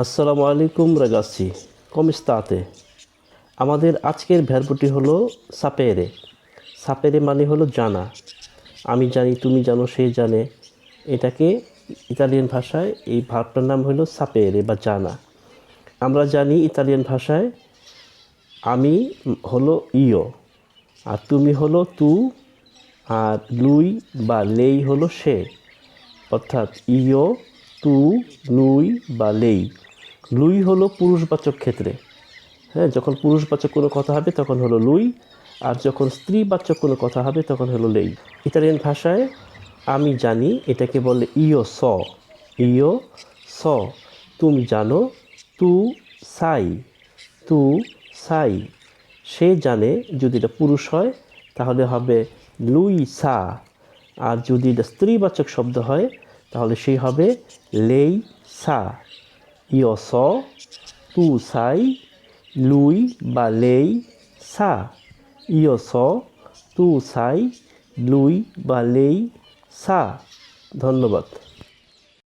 আসসালামু আলাইকুম রাগাসি কমিস্তাতে। আমাদের আজকের ভ্যারবটি হলো সাপেরে। সাপেরে মানে হলো জানা। আমি জানি, তুমি জানো, সে জানে। এটাকে ইতালিয়ান ভাষায় এই ভাবটার নাম হলো সাপেরে বা জানা। আমরা জানি ইতালিয়ান ভাষায়, আমি হলো ইও আর তুমি হলো তু, আর লুই বা লেই হলো সে। অর্থাৎ ইও তু, লুই বা লেই। লুই হলো পুরুষবাচক ক্ষেত্রে। হ্যাঁ যখন পুরুষবাচক কোনো কথা হবে, তখন হলো লুই, আর যখন স্ত্রীবাচক কোনো কথা হবে, তখন হলো লেই। ইতালিয়ান ভাষায় আমি জানি, এটাকে বলে ইও স। ইও স, তুমি জানো, তু সাই তু সাই। সে জানে যদি এটা পুরুষ হয়, তাহলে হবে লুই সা। আর যদি এটা স্ত্রীবাচক শব্দ হয়, তাহলে সেই হবে লেই সা। লুই বা লেই সা ইয় স তু সাই লুই বা লেই সা ধন্যবাদ।